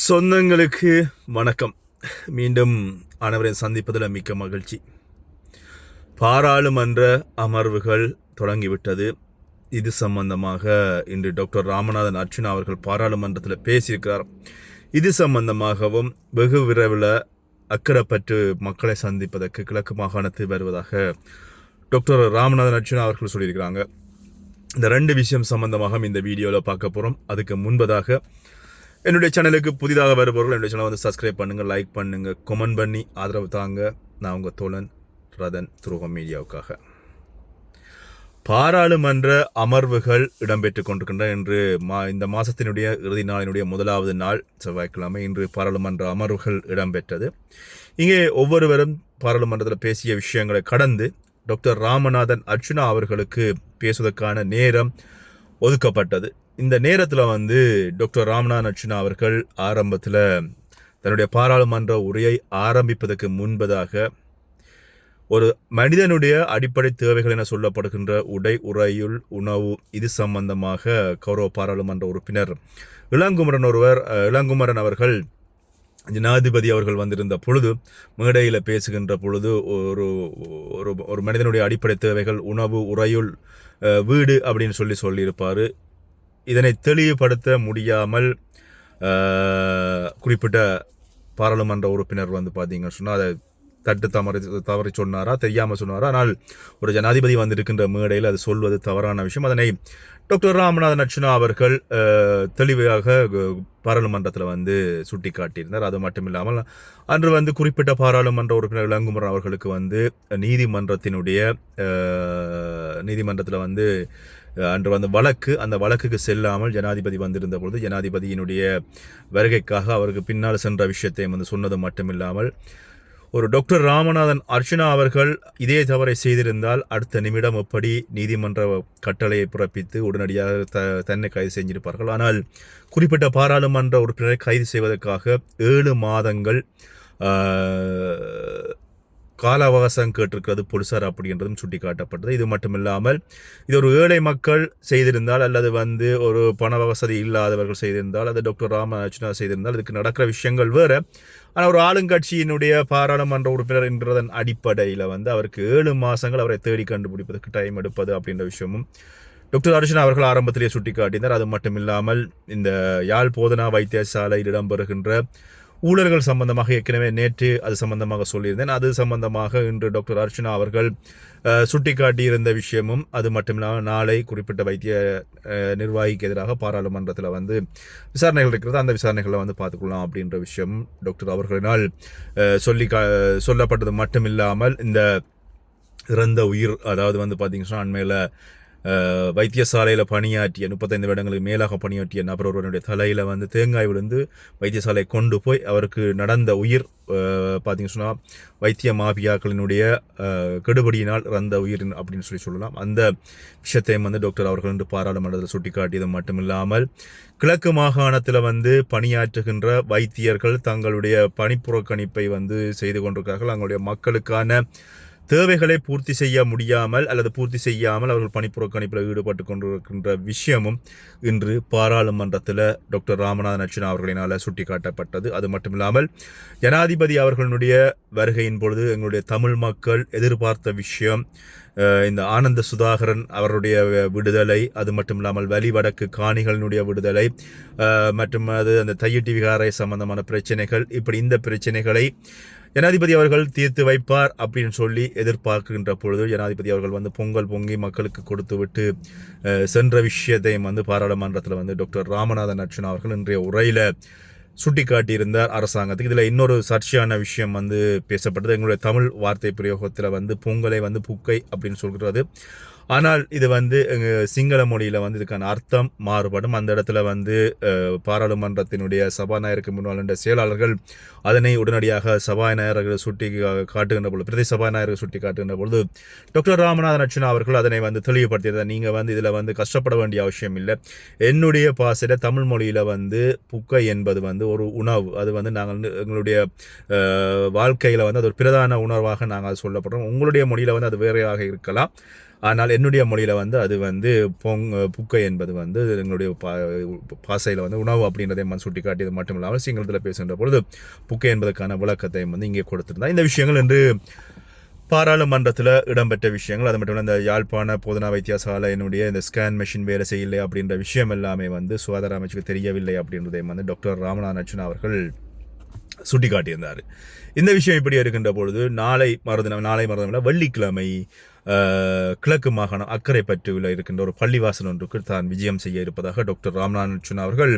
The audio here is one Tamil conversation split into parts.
சொந்தங்களுக்கு வணக்கம். மீண்டும் அனைவரையும் சந்திப்பதில் மிக்க மகிழ்ச்சி. பாராளுமன்ற அமர்வுகள் தொடங்கிவிட்டது. இது சம்பந்தமாக இன்று டாக்டர் ராமநாதன் அர்ச்சுனா அவர்கள் பாராளுமன்றத்தில் பேசியிருக்கிறார். இது சம்பந்தமாகவும் வெகு விரைவில் அக்கறைப்பட்டு மக்களை சந்திப்பதற்கு கிழக்கு மாகாணத்தில் வருவதாக டாக்டர் ராமநாதன் அர்ச்சுனா அவர்கள் சொல்லியிருக்கிறாங்க. இந்த ரெண்டு விஷயம் சம்பந்தமாக இந்த வீடியோவில் பார்க்க போகிறோம். அதுக்கு முன்பதாக என்னுடைய சேனலுக்கு புதிதாக வருபவர்கள் என்னுடைய சேனலை வந்து சப்ஸ்கிரைப் பண்ணுங்கள் லைக் பண்ணுங்கள் கமெண்ட் பண்ணி ஆதரவு தாங்க. நான் உங்கள் தோழன் ரதன் துருவம் மீடியாவுக்காக. பாராளுமன்ற அமர்வுகள் இடம்பெற்றுக் கொண்டிருக்கின்றன. இன்று மா இந்த மாதத்தினுடைய இறுதி நாளினுடைய முதலாவது நாள் செவ்வாய்க்கிழமை இன்று பாராளுமன்ற அமர்வுகள் இடம்பெற்றது. இங்கே ஒவ்வொருவரும் பாராளுமன்றத்தில் பேசிய விஷயங்களை கடந்து டாக்டர் ராமநாதன் அர்ச்சுனா அவர்களுக்கு பேசுவதற்கான நேரம் ஒதுக்கப்பட்டது. இந்த நேரத்தில் வந்து டாக்டர் ராமநாதன் அர்ச்சுனா அவர்கள் ஆரம்பத்தில் தன்னுடைய பாராளுமன்ற உரையை ஆரம்பிப்பதற்கு முன்பதாக ஒரு மனிதனுடைய அடிப்படை தேவைகள் என சொல்லப்படுகின்ற உடை உறையுள் உணவு இது சம்பந்தமாக கௌரவ பாராளுமன்ற உறுப்பினர் இளங்குமரன் ஒருவர் இளங்குமரன் அவர்கள் ஜனாதிபதி அவர்கள் வந்திருந்த பொழுது மேடையில் பேசுகின்ற பொழுது ஒரு ஒரு ஒரு மனிதனுடைய அடிப்படை தேவைகள் உணவு உறையுள் வீடு அப்படின்னு சொல்லி சொல்லியிருப்பார். இதனை தெளிவுபடுத்த முடியாமல் குறிப்பிட்ட பாராளுமன்ற உறுப்பினர் வந்து பார்த்தீங்கன்னு சொன்னால் அதை தட்டு தவறி தவறி சொன்னாரா தெரியாமல் சொன்னாரா? ஆனால் ஒரு ஜனாதிபதி வந்திருக்கின்ற மேடையில் அது சொல்வது தவறான விஷயம். அதனை டாக்டர் ராமநாதன் அர்ச்சுனா அவர்கள் தெளிவாக பாராளுமன்றத்தில் வந்து சுட்டி காட்டியிருந்தார் அது மட்டும் இல்லாமல் அன்று வந்து குறிப்பிட்ட பாராளுமன்ற உறுப்பினர் இளங்குமரன் அவர்களுக்கு வந்து நீதிமன்றத்தினுடைய நீதிமன்றத்தில் வந்து அன்று அந்த வழக்கு அந்த வழக்குக்கு செல்லாமல் ஜனாதிபதி வந்திருந்த பொழுது ஜனாதிபதியினுடைய வருகைக்காக அவருக்கு பின்னால் சென்ற விஷயத்தை வந்து சொன்னது மட்டுமில்லாமல் ஒரு டாக்டர் ராமநாதன் அர்ச்சனா அவர்கள் இதே தவறை செய்திருந்தால் அடுத்த நிமிடம் எப்படி நீதிமன்ற கட்டளையை பிறப்பித்து உடனடியாக த தன்னை கைது செஞ்சிருப்பார்கள். ஆனால் குறிப்பிட்ட பாராளுமன்ற உறுப்பினரை கைது செய்வதற்காக ஏழு மாதங்கள் கால அவகாசம் கேட்டிருக்கிறது போலீசார் அப்படின்றதும் சுட்டிக்காட்டப்பட்டது. இது மட்டும் இல்லாமல் இது ஒரு ஏழை மக்கள் செய்திருந்தால் அல்லது வந்து ஒரு பண வசதி இல்லாதவர்கள் செய்திருந்தால் அது டாக்டர் ராம செய்திருந்தால் இதுக்கு நடக்கிற விஷயங்கள் வேறு. ஆனால் ஒரு ஆளுங்கட்சியினுடைய பாராளுமன்ற உறுப்பினர் என்றதன் அடிப்படையில் வந்து அவருக்கு ஏழு மாதங்கள் அவரை தேடி கண்டுபிடிப்பதற்கு டைம் எடுப்பது அப்படின்ற விஷயமும் டாக்டர் அர்ஜுன் அவர்கள் ஆரம்பத்திலேயே சுட்டிக்காட்டினார். அது மட்டும் இல்லாமல் இந்த யாழ் போதனா வைத்தியசாலையில் இடம்பெறுகின்ற ஊழல்கள் சம்பந்தமாக ஏற்கனவே நேற்று அது சம்பந்தமாக சொல்லியிருந்தேன். அது சம்பந்தமாக இன்று டாக்டர் அர்ச்சனா அவர்கள் சுட்டிக்காட்டியிருந்த விஷயமும் அது மட்டும் இல்லாமல் நாளை குறிப்பிட்ட வைத்திய நிர்வாகிக்கு எதிராக பாராளுமன்றத்தில் வந்து விசாரணைகள் இருக்கிறது. அந்த விசாரணைகளை வந்து பார்த்துக்கலாம் அப்படின்ற விஷயம் டாக்டர் அவர்களினால் சொல்லி கா சொல்லப்பட்டது மட்டும் இல்லாமல் இந்த இறந்த உயிர் அதாவது வந்து பார்த்தீங்கன்னா அண்மையில் வைத்தியசாலையில் பணியாற்றிய முப்பத்தைந்து வருடங்களுக்கு மேலாக பணியாற்றிய நபர் ஒருவனுடைய தலையில் வந்து தேங்காய் விழுந்து வைத்தியசாலை கொண்டு போய் அவருக்கு நடந்த உயிர் பார்த்தீங்கன்னு சொன்னால் வைத்திய மாபியாக்களினுடைய கெடுபடியினால் இறந்த உயிர் அப்படின்னு சொல்லி சொல்லலாம். அந்த விஷயத்தையும் வந்து டாக்டர் அவர்கள் என்று பாராளுமன்றத்தில் சுட்டிக்காட்டியது மட்டுமில்லாமல் கிழக்கு மாகாணத்தில் வந்து பணியாற்றுகின்ற வைத்தியர்கள் தங்களுடைய பணிப்புறக்கணிப்பை வந்து செய்து கொண்டிருக்கிறார்கள். அவங்களுடைய மக்களுக்கான தேவைகளை பூர்த்தி செய்ய முடியாமல் அல்லது பூர்த்தி செய்யாமல் அவர்கள் பணிப்புறக்கணிப்பில் ஈடுபட்டு கொண்டிருக்கின்ற விஷயமும் இன்று பாராளுமன்றத்தில் டாக்டர் ராமநாதன் அர்ச்சனா அவர்களினால் சுட்டிக்காட்டப்பட்டது. அது மட்டும் இல்லாமல் ஜனாதிபதி அவர்களுடைய வருகையின் பொழுது எங்களுடைய தமிழ் மக்கள் எதிர்பார்த்த விஷயம் இந்த ஆனந்த சுதாகரன் அவருடைய விடுதலை அது மட்டும் இல்லாமல் வலிவடக்கு காணிகளினுடைய விடுதலை மற்றும் அது அந்த தையிட்டி விகாரை சம்பந்தமான பிரச்சனைகள் இப்படி இந்த பிரச்சனைகளை ஜனாதிபதி அவர்கள் தீர்த்து வைப்பார் அப்படின்னு சொல்லி எதிர்பார்க்கின்ற பொழுது ஜனாதிபதி அவர்கள் வந்து பொங்கல் பொங்கி மக்களுக்கு கொடுத்து விட்டு சென்ற விஷயத்தையும் வந்து பாராளுமன்றத்தில் வந்து டாக்டர் ராமநாதன் அர்ச்சனா அவர்கள் இன்றைய உரையில் சுட்டிக்காட்டியிருந்தார் அரசாங்கத்துக்கு. இதில் இன்னொரு சர்ச்சையான விஷயம் வந்து பேசப்பட்டது. எங்களுடைய தமிழ் வார்த்தை பிரயோகத்தில் வந்து பொங்கலை வந்து புக்கை அப்படின்னு சொல்கிறது. ஆனால் இது வந்து சிங்கள மொழியில் வந்து இதுக்கான அர்த்தம் மாறுபடும். அந்த இடத்துல வந்து பாராளுமன்றத்தினுடைய சபாநாயகருக்கு முன்னால் செயலாளர்கள் அதனை உடனடியாக சபாநாயகர்கள் சுட்டி கா- காட்டுகின்ற பொழுது பிரதி சபாநாயகர்கள் சுட்டி காட்டுகின்ற பொழுது டாக்டர் ராமநாதன் அர்ச்சனா அவர்கள் அதனை வந்து தெளிவுபடுத்தியதை. நீங்கள் வந்து இதில் வந்து கஷ்டப்பட வேண்டிய அவசியம் இல்லை. என்னுடைய பாசையில் தமிழ் மொழியில் வந்து புக்கை என்பது வந்து ஒரு உணவு. அது வந்து நாங்கள் எங்களுடைய வாழ்க்கையில் வந்து அது ஒரு பிரதான உணர்வாக நாங்கள் அது சொல்லப்படுறோம். உங்களுடைய மொழியில் வந்து அது வேறையாக இருக்கலாம். ஆனால் என்னுடைய மொழியில் வந்து அது வந்து பொங் புக்கை என்பது வந்து எங்களுடைய பா பாசையில் வந்து உணவு அப்படின்றதை வந்து சுட்டி காட்டியது மட்டும் இல்லாமல் சிங்களத்தில் பேசுகின்ற பொழுது புக்கை என்பதற்கான விளக்கத்தையும் வந்து இங்கே கொடுத்துருந்தான் இந்த விஷயங்கள் என்று பாராளுமன்றத்தில் இடம்பெற்ற விஷயங்கள் அது மட்டும் இல்லை இந்த யாழ்ப்பாண போதனா வைத்தியசாலையினுடைய இந்த ஸ்கேன் மெஷின் வேலை செய்யலை அப்படின்ற விஷயம் எல்லாமே வந்து சுகாதார அமைச்சுக்கு தெரியவில்லை அப்படின்றதையும் வந்து டாக்டர் ராமநாதன் அர்ச்சுனா அவர்கள் சுட்டிக்காட்டியிருந்தார். இந்த விஷயம் இப்படி இருக்கின்ற பொழுது நாளை மறுதினம் நாளை மறுதினம் வெள்ளிக்கிழமை கிழக்கு மாகாணம் அக்கரைப்பற்றுவில் இருக்கின்ற ஒரு பள்ளிவாசல் ஒன்றுக்கு தான் விஜயம் செய்ய இருப்பதாக டாக்டர் ராம்நாதன் அவர்கள்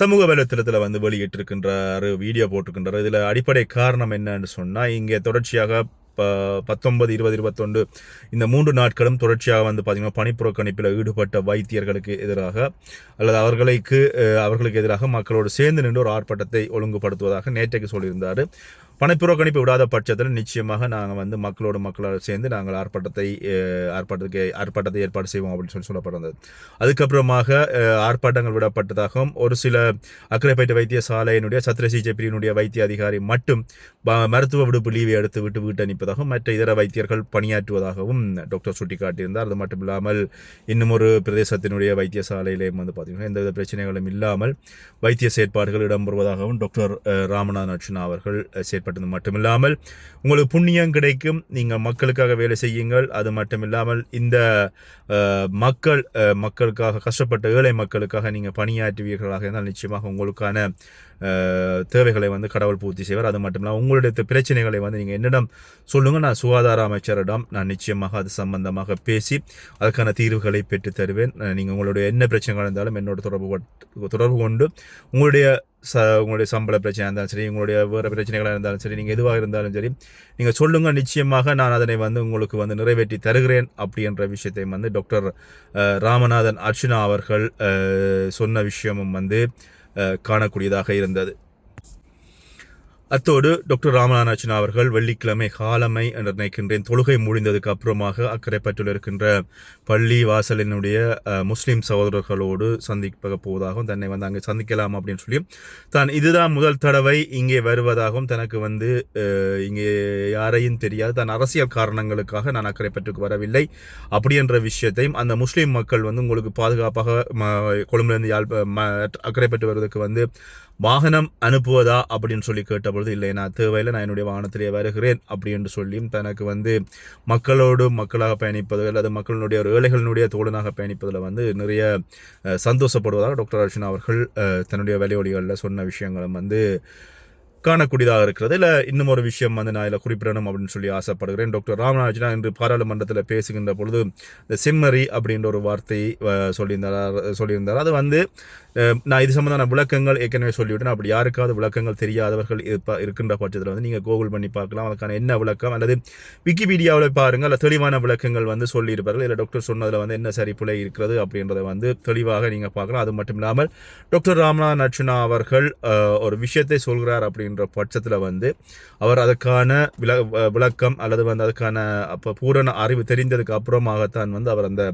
சமூக வலைத்தளத்தில் வந்து வெளியிட்டிருக்கின்றார் வீடியோ போட்டிருக்கின்றார். இதில் அடிப்படை காரணம் என்னன்னு சொன்னால் இங்கே தொடர்ச்சியாக பத்தொன்பது இருபது இருபத்தொன்று இந்த மூன்று நாட்களும் தொடர்ச்சியாக வந்து பார்த்திங்கன்னா பணிப்புறக்கணிப்பில் ஈடுபட்ட வைத்தியர்களுக்கு எதிராக அல்லது அவர்களுக்கு அவர்களுக்கு எதிராக மக்களோடு சேர்ந்து நின்று ஒரு ஆர்ப்பாட்டத்தை ஒழுங்குபடுத்துவதாக நேற்றைக்கு சொல்லியிருந்தார். பணப்புறக்கணிப்பு விடாத பட்சத்தில் நிச்சயமாக நாங்கள் வந்து மக்களோடு மக்களோட சேர்ந்து நாங்கள் ஆர்ப்பாட்டத்தை ஆர்ப்பாட்டத்துக்கு ஆர்ப்பாட்டத்தை ஏற்பாடு செய்வோம் அப்படின்னு சொல்லி சொல்லப்பட்டிருந்தது அதுக்கப்புறமாக ஆர்ப்பாட்டங்கள் விடப்பட்டதாகவும் ஒரு சில அக்கரைப்பேட்டை வைத்தியசாலையினுடைய சத்திர சிகிச்சை பிரிவினுடைய வைத்திய அதிகாரி மட்டும் ப- மருத்துவ விடுப்பு லீவை எடுத்து விட்டு வீட்டு அனுப்பதாகவும் மற்ற இதர வைத்தியர்கள் பணியாற்றுவதாகவும் டாக்டர் சுட்டிக்காட்டியிருந்தார். அது மட்டும் இல்லாமல் இன்னும் ஒரு பிரதேசத்தினுடைய வைத்தியசாலையிலேயும் வந்து பார்த்தீங்கன்னா எந்தவித பிரச்சனைகளும் இல்லாமல் வைத்திய செயற்பாடுகள் இடம்பெறுவதாகவும் டாக்டர் ராமநாதன் அர்ச்சுனா அவர்கள் அஹ், ஏற்பட்டது மட்டுமில்லாமல் உங்களுக்கு புண்ணியம் கிடைக்கும். நீங்கள் மக்களுக்காக வேலை செய்யுங்கள். அது மட்டுமில்லாமல் இந்த மக்கள் மக்களுக்காக கஷ்டப்பட்ட ஏழை மக்களுக்காக நீங்கள் பணியாற்றுவீர்களாக இருந்தால் நிச்சயமாக உங்களுக்கான தேவைகளை வந்து கடவுள் பூர்த்தி செய்வார். அது மட்டும் இல்லாமல் உங்களுடைய பிரச்சனைகளை வந்து நீங்கள் என்னிடம் சொல்லுங்கள். நான் சுகாதார அமைச்சரிடம் நான் நிச்சயமாக அது சம்பந்தமாக பேசி அதுக்கான தீர்வுகளை பெற்று தருவேன். நீங்கள் உங்களுடைய என்ன பிரச்சனைகள் இருந்தாலும் என்னோட தொடர்பு கொட்- தொடர்பு கொண்டு உங்களுடைய ச உங்களுடைய சம்பள பிரச்சனையாக இருந்தாலும் சரி உங்களுடைய வேறு பிரச்சனைகளாக இருந்தாலும் சரி நீங்கள் எதுவாக இருந்தாலும் சரி நீங்கள் சொல்லுங்கள் நிச்சயமாக நான் அதனை வந்து உங்களுக்கு வந்து நிறைவேற்றி தருகிறேன் அப்படின்ற விஷயத்தை வந்து டாக்டர் ராமநாதன் அர்ச்சுனா அவர்கள் சொன்ன விஷயமும் வந்து காணக்கூடியதாக இருந்தது. அத்தோடு டாக்டர் ராமநாதன் அவர்கள் வெள்ளிக்கிழமை காலமை என்று நினைக்கின்றேன். தொழுகை முடிந்ததுக்கு அப்புறமாக அக்கரைப்பற்றில் இருக்கின்ற பள்ளி வாசலினுடைய முஸ்லீம் சகோதரர்களோடு சந்திப்பக போவதாகவும் தன்னை வந்து அங்கே சந்திக்கலாம் அப்படின்னு சொல்லி தான் இதுதான் முதல் தடவை இங்கே வருவதாகவும் தனக்கு வந்து இங்கே யாரையும் தெரியாது. தான் அரசியல் காரணங்களுக்காக நான் அக்கரைப்பற்றுக்கு வரவில்லை. அப்படி என்ற விஷயத்தையும் அந்த முஸ்லீம் மக்கள் வந்து உங்களுக்கு பாதுகாப்பாக கொழும்புலேருந்து யாழ் ம- அக்கரைப்பட்டு வருவதற்கு வந்து வாகனம் அனுப்புவதா அப்படின்னு சொல்லி கேட்டபொழுது இல்லை நான் தேவையில்லை நான் என்னுடைய வாகனத்திலே வருகிறேன் அப்படி என்று சொல்லியும் தனக்கு வந்து மக்களோடு மக்களாக பயணிப்பது அல்லது மக்களினுடைய ஒரு ஏழைகளினுடைய தோழனாக பயணிப்பதில் வந்து நிறைய சந்தோஷப்படுவதாக டாக்டர் அர்ச்சனா அவர்கள் தன்னுடைய வலையொலிகளில் சொன்ன விஷயங்களும் வந்து காணக்கூடியதாக இருக்கிறது. இல்லை இன்னும் ஒரு விஷயம் வந்து நான் இதில் குறிப்பிடணும் அப்படின்னு சொல்லி ஆசைப்படுகிறேன். டாக்டர் ராமராஜனா இன்று பாராளுமன்றத்தில் பேசுகின்ற பொழுது இந்த செம்மறி அப்படின்ற ஒரு வார்த்தை சொல்லியிருந்தார். சொல்லியிருந்தார். அது வந்து நான் இது சம்பந்தமான விளக்கங்கள் ஏற்கனவே சொல்லிவிட்டேன். அப்படி யாருக்காவது விளக்கங்கள் தெரியாதவர்கள் இருப்பா இருக்கின்ற பட்சத்தில் வந்து நீங்கள் கூகுள் பண்ணி பார்க்கலாம். அதுக்கான என்ன விளக்கம்? அல்லது விக்கிபீடியாவில் பாருங்கள். அல்ல தெளிவான விளக்கங்கள் வந்து சொல்லியிருப்பார்கள். இல்லை டாக்டர் சொன்னதில் வந்து என்ன சரி இருக்கிறது அப்படின்றத வந்து தெளிவாக நீங்கள் பார்க்கலாம். அது மட்டும் இல்லாமல் டாக்டர் ராம்நாத் அர்ச்சுனா அவர்கள் ஒரு விஷயத்தை சொல்கிறார் அப்படின்ற பட்சத்தில் வந்து அவர் அதுக்கான விள விளக்கம் அல்லது வந்து அதுக்கான அப்போ பூரண அறிவு தெரிந்ததுக்கு அப்புறமாகத்தான் வந்து அவர் அந்த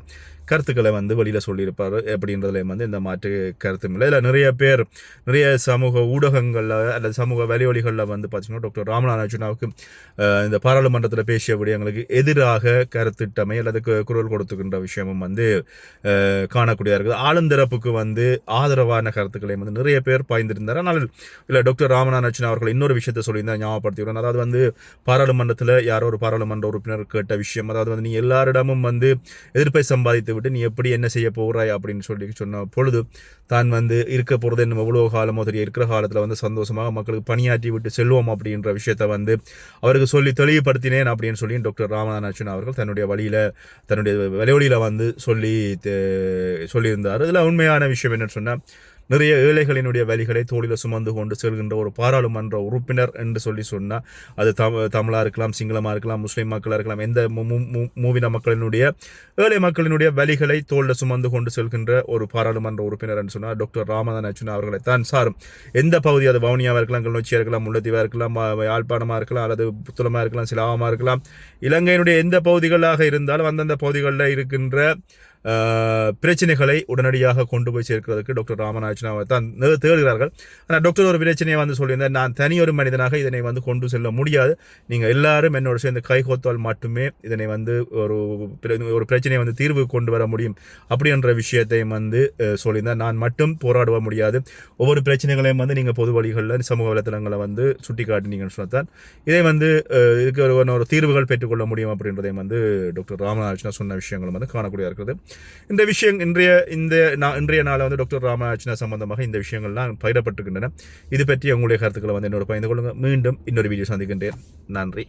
கருத்துக்களை வந்து வெளியில் சொல்லியிருப்பார். அப்படின்றதுல வந்து இந்த மாற்று கருத்தும் இல்லை. இதில் நிறைய பேர் நிறைய சமூக ஊடகங்களில் அல்லது சமூக வலிவழிகளில் வந்து பார்த்தீங்கன்னா டாக்டர் ராமநாத் அர்ஜுனாவுக்கு இந்த பாராளுமன்றத்தில் பேசிய விடயங்களுக்கு எதிராக கருத்திட்டமை அல்லது குரல் கொடுத்துக்கின்ற விஷயமும் வந்து காணக்கூடியதாக இருக்குது. ஆளுந்தரப்புக்கு வந்து ஆதரவான கருத்துக்களை வந்து நிறைய பேர் பாய்ந்திருந்தார். ஆனால் இல்லை டாக்டர் ராமநாத் அர்ச்சனா அவர்கள் இன்னொரு விஷயத்தை சொல்லியிருந்தார் ஞாபகப்படுத்திக்கிறேன் அதாவது வந்து பாராளுமன்றத்தில் யாரோ ஒரு பாராளுமன்ற உறுப்பினர் கேட்ட விஷயம். அதாவது வந்து நீ எல்லாரிடமும் வந்து எதிர்ப்பை சம்பாதித்து விட்டு நீ எப்படி என்ன செய்ய போகிறாய் அப்படின்னு சொல்லி சொன்ன பொழுது தான் வந்து இருக்க போகிறது என்ன எவ்வளோ காலமோ தெரிய இருக்கிற காலத்தில் வந்து சந்தோஷமாக மக்களுக்கு பணியாற்றி விட்டு செல்வோம் அப்படின்ற விஷயத்தை வந்து அவருக்கு சொல்லி தெளிவுபடுத்தினேன் அப்படின்னு சொல்லி டாக்டர் ராமநாதன் அவர்கள் தன்னுடைய வழியில் தன்னுடைய வலைவழியில் வந்து சொல்லி சொல்லியிருந்தார். இதில் உண்மையான விஷயம் என்னன்னு சொன்னால் நிறைய ஏழைகளினுடைய வழிகளை தோளில் சுமந்து கொண்டு செல்கின்ற ஒரு பாராளுமன்ற உறுப்பினர் என்று சொல்லி சொன்னால் அது தமிழ் தமிழாக இருக்கலாம் சிங்களமாக இருக்கலாம் முஸ்லீம் மக்களாக இருக்கலாம் எந்த மு- மு- மூவின மக்களினுடைய ஏழை மக்களினுடைய வழிகளை தோளில் சுமந்து கொண்டு செல்கின்ற ஒரு பாராளுமன்ற உறுப்பினர் என்று சொன்னால் டாக்டர் ராமநாதன் அர்ச்சுனா அவர்களை தான் சாரும். எந்த பகுதி அது வவுனியாவாக இருக்கலாம் கிளிநொச்சியாக இருக்கலாம் முள்ளத்தீவாக இருக்கலாம் யாழ்ப்பாணமாக இருக்கலாம் அல்லது புத்தளமாக இருக்கலாம் சிலாவமாக இருக்கலாம் இலங்கையினுடைய எந்த பகுதிகளாக இருந்தாலும் அந்தந்த பகுதிகளில் இருக்கின்ற பிரச்சனைகளை உடனடியாக கொண்டு போய் சேர்க்கிறதுக்கு டாக்டர் ராமநாயச்சனாவை தான் தேடுகிறார்கள். ஆனால் டாக்டர் ஒரு பிரச்சனையை வந்து சொல்லியிருந்தார் நான் தனியொரு மனிதனாக இதனை வந்து கொண்டு செல்ல முடியாது. நீங்கள் எல்லாரும் என்னோட சேர்ந்து கைகோத்தால் மட்டுமே இதனை வந்து ஒரு பிர- ஒரு பிரச்சனையை வந்து தீர்வு கொண்டு வர முடியும். அப்படின்ற விஷயத்தையும் வந்து அஹ், சொல்லியிருந்தார். நான் மட்டும் போராட முடியாது. ஒவ்வொரு பிரச்சனைகளையும் வந்து நீங்கள் பொது வழிகளில் சமூக வலைத்தளங்களை வந்து சுட்டி காட்டினீங்கன்னு சொன்னதான் இதை வந்து இதுக்கு ஒரு ஒரு தீர்வுகள் பெற்றுக்கொள்ள முடியும் அப்படின்றதையும் வந்து டாக்டர் ராமநாதன் சொன்ன விஷயங்களும் வந்து காணக்கூடிய இருக்கிறது. இந்த விஷயம் இன்றைய இந்த நான் இன்றைய நாளில் வந்து டாக்டர் ராமநாதன் சம்பந்தமாக இந்த விஷயங்கள்லாம் பகிரப்பட்டிருக்கின்றன இது பற்றி உங்களுடைய கருத்துக்களை வந்து என்னோட பகிர்ந்து கொள்ளுங்கள். மீண்டும் இன்னொரு வீடியோ சந்திக்கின்றேன். நன்றி.